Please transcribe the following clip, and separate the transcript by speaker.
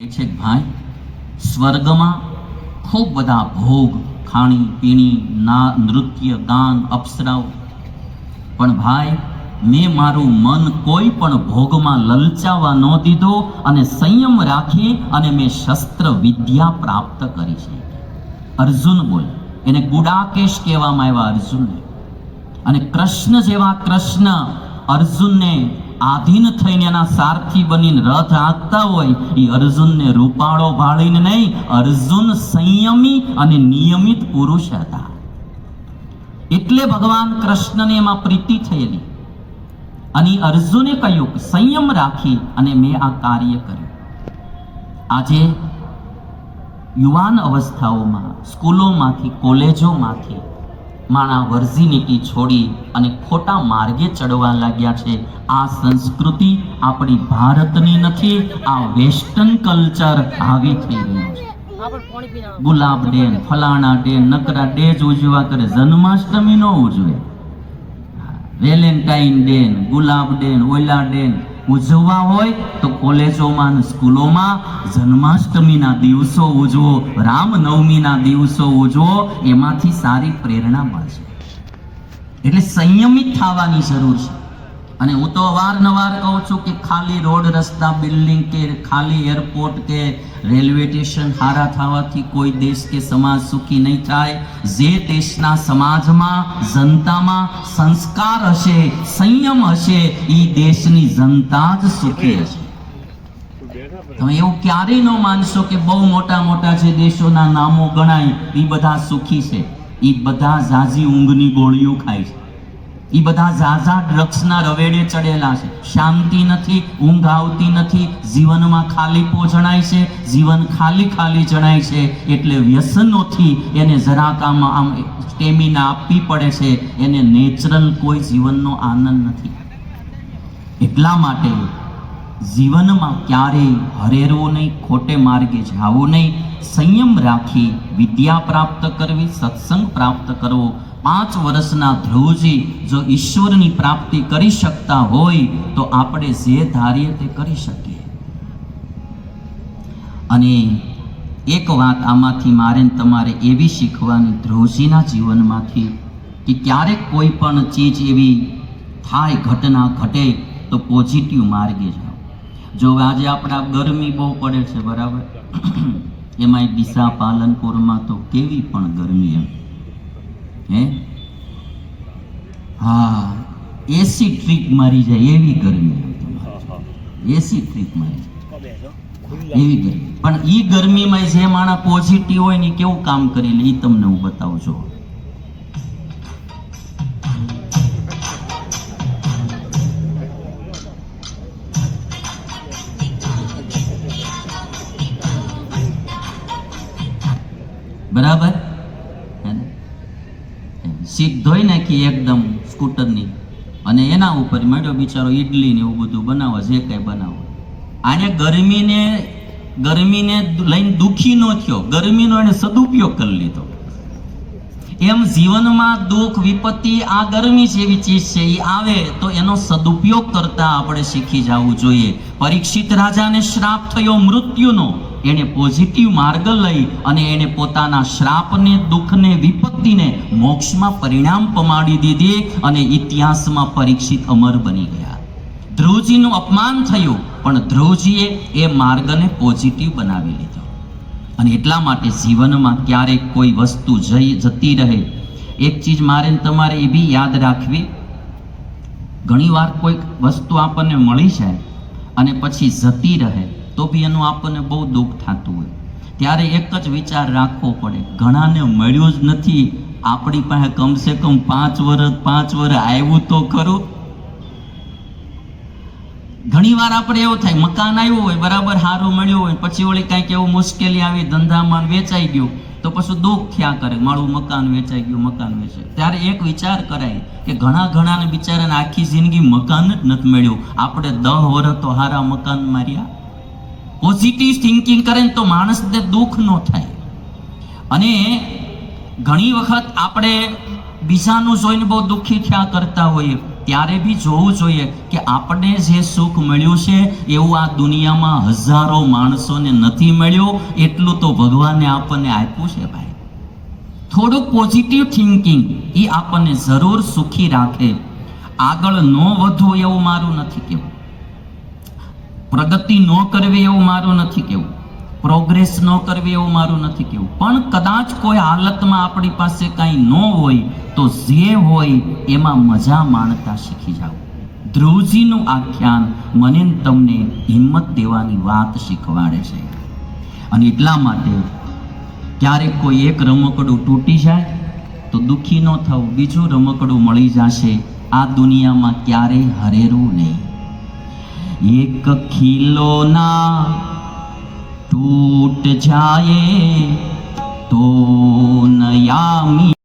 Speaker 1: છે ભાઈ, સ્વર્ગમાં ખૂબ બધા ભોગ, ખાણી, પીણી, ના, નૃત્ય, ગાન, અપ્સરાઓ. પણ ભાઈ, મેં મારું મન કોઈ પણ ભોગમાં લલચાવા ન દીધો અને સંયમ રાખી અને મેં શસ્ત્ર વિદ્યા પ્રાપ્ત કરી છે. અર્જુન બોલ, એને ગુડાકેશ કહેવામાં આવ્યા અર્જુનને. અને કૃષ્ણ જેવા કૃષ્ણ અર્જુનને આધીન થઈને એના સારથી બનીને રથ હાંકતા હોય એ અર્જુનને રૂપાળો ભાળીને નહીં, અર્જુન સંયમી અને નિયમિત પુરુષ હતા. એટલે ભગવાન કૃષ્ણને એમાં પ્રીતિ થયેલી. અને અર્જુને કહ્યું સંયમ રાખી અને મેં આ કાર્ય કર્યું. આજે યુવાન અવસ્થાઓમાં, સ્કૂલોમાંથી, કોલેજોમાંથી માણા વર્ઝિનિટી છોડી અને ખોટા માર્ગે ચડવા લાગ્યા છે. આ સંસ્કૃતિ આપણી ભારતની નથી, આ વેસ્ટર્ન કલ્ચર હાવી થઈ રહ્યું છે. ગુલાબ ડે ફલાણા ડે નકરા ડે જ ઉજવા કરે જન્માષ્ટમી નો ઉજવે. વેલેન્ટાઇન ડે ગુલાબ ડે ઓયલા ડે ને ઉજવવા હોય તો કોલેજોમાં અને સ્કૂલોમાં જન્માષ્ટમીના દિવસો ઉજવો, રામનવમીના દિવસો ઉજવો, એમાંથી સારી પ્રેરણા મળશે. એટલે સંયમિત થવાની જરૂર છે. અને હું તો અવારનવાર કહું છું કે ખાલી રોડ રસ્તા, બિલ્ડિંગ કે ખાલી એરપોર્ટ કે રેલવે સ્ટેશન હારા થવાથી કોઈ દેશ કે સમાજ સુખી નહીં થાય. જે દેશના સમાજમાં, જનતામાં સંસ્કાર હશે, સંયમ હશે, એ દેશની જનતા જ સુખી હશે. તમે એવું ક્યારેય ન માનશો કે બહુ મોટા મોટા જે દેશોના નામો ગણાય, એ બધા સુખી છે. એ બધા ઝાઝી ઊંઘની ગોળીઓ ખાય છે. એ બધા ઝાઝા ડ્રગ્સના રવેડે ચડેલા છે. શાંતિ નથી, ઊંઘ આવતી નથી, જીવનમાં ખાલીપો જણાય છે, જીવન ખાલી ખાલી જણાય છે, એટલે વ્યસનોથી એને જરાક આમ આમ સ્ટેમિના આપવી પડે છે, એને નેચરલ કોઈ જીવનનો આનંદ નથી. એટલા માટે જીવનમાં ક્યારેય હરેરવું નહીં, ખોટે માર્ગે જાવું નહીં. સંયમ રાખી વિદ્યા પ્રાપ્ત કરવી, સત્સંગ પ્રાપ્ત કરવો પાંચ વર્ષના ધ્રુવજી જો ઈશ્વરની પ્રાપ્તિ કરી શકતા હોય, તો આપણે જે ધારીએ તે કરી શકીએ. અને એક વાત આમાંથી મારે તમારે એવી શીખવાની ધ્રુવજીના જીવનમાંથી કે ક્યારેક કોઈ પણ ચીજ એવી થાય, ઘટના ઘટે, તો પોઝિટિવ માર્ગે જાઓ. જો આજે આપણા ગરમી બહુ પડે છે, બરાબર? એમાંય દિશા પાલનપુરમાં તો કેવી પણ ગરમી એમ. હે? હા એસી ટ્રીપ મારી જાય એવી ગરમી એસી ટ્રીપ મારી જાય. એવી ગરમી. પણ એ ગરમીમાં જે માણસ પોઝિટિવ હોય ને કેવું કામ કરી લે? એ તમને હું બતાવું છું. સીટ ધોઈ નાખી એકદમ સ્કૂટરની. અને એના ઉપર મેળ્યો બિચારો ઈડલી ને એવું બધું બનાવો, જે કંઈ બનાવો. આને ગરમીને ગરમીને લઈને દુઃખી ન થયો. ગરમીનો એને સદુપયોગ કરી લીધો. એમ જીવનમાં દુઃખ, વિપત્તિ, આ ગરમી જેવી ચીજ છે એ આવે તો એનો સદુપયોગ કરતા આપણે શીખી જવું જોઈએ. પરીક્ષિત રાજાને શ્રાપ થયો મૃત્યુનો. એણે પોઝિટિવ માર્ગ લઈ અને એણે પોતાના શ્રાપને, દુઃખને, વિપત્તિને મોક્ષમાં પરિણામ પમાડી દીધી અને ઇતિહાસમાં પરીક્ષિત અમર બની ગયા. ધ્રુવજીનું અપમાન થયું, પણ ધ્રુવજીએ એ માર્ગને પોઝિટિવ બનાવી લીધો. અને એટલા માટે જીવનમાં ક્યારેક કોઈ વસ્તુ જઈ, જતી રહે, એક ચીજ મારે તમારે એ બી યાદ રાખવી. ઘણીવાર કોઈક વસ્તુ આપણને મળી જાય અને પછી જતી રહે. તો બી એનું આપણને બહુ દુઃખ થતું હોય. ત્યારે એક જ વિચાર રાખવો પડે. ઘણાને મળ્યું જ નથી. આપણી પાસે કમસે કમ પાંચ વર્ષ પાંચ વર્ષ આવ્યું તો ખરું. ઘણી વાર આપણે એવું થાય, મકાન આવ્યું હોય, બરાબર સારું મળ્યું હોય, પછી વળી કાંઈક એવું મુશ્કેલી આવી, ધંધામાં વેચાઈ ગયું, તો પછી દુઃખ થયા કરે? મારું મકાન વેચાઈ ગયું, મકાન વેચાય ત્યારે એક વિચાર કરાય કે ઘણા ઘણાને બિચારાને આખી જિંદગી મકાન જ નથી મળ્યું. આપણે દહ વર્ષ તો હારા મકાન માર્યા પોઝિટિવ થિંકિંગ કરે ને તો માણસને દુઃખ ન થાય. અને ઘણી વખત આપણે બીજાનું જોઈને બહુ દુઃખી થયા કરતા હોઈએ. ત્યારે બી જોવું જોઈએ કે આપણે જે સુખ મળ્યું છે, એવું આ દુનિયામાં હજારો માણસોને નથી મળ્યું. એટલું તો ભગવાને આપણને આપ્યું છે ભાઈ. થોડુંક પોઝિટિવ થિંકિંગ એ આપણને જરૂર સુખી રાખે. આગળ ન વધવું એવું મારું નથી કહેવું. પ્રગતિ ન કરવી એવું મારું નથી કહેવું. પ્રોગ્રેસ ન કરવી એવું મારું નથી કહેવું. પણ કદાચ કોઈ હાલતમાં આપણી પાસે કાંઈ ન હોય તો જે હોય એમાં મજા માણતા શીખી જાઓ. ધ્રુવજીનું આખ્યાન મને તમને હિંમત દેવાની વાત શીખવાડે છે. અને એટલા માટે ક્યારેક કોઈ એક રમકડું તૂટી જાય તો દુઃખી ન થવું, બીજું રમકડું મળી જશે. આ દુનિયામાં ક્યારેય હરેરું નહીં. એક ખીલોના ટૂટ જાય તો નયામી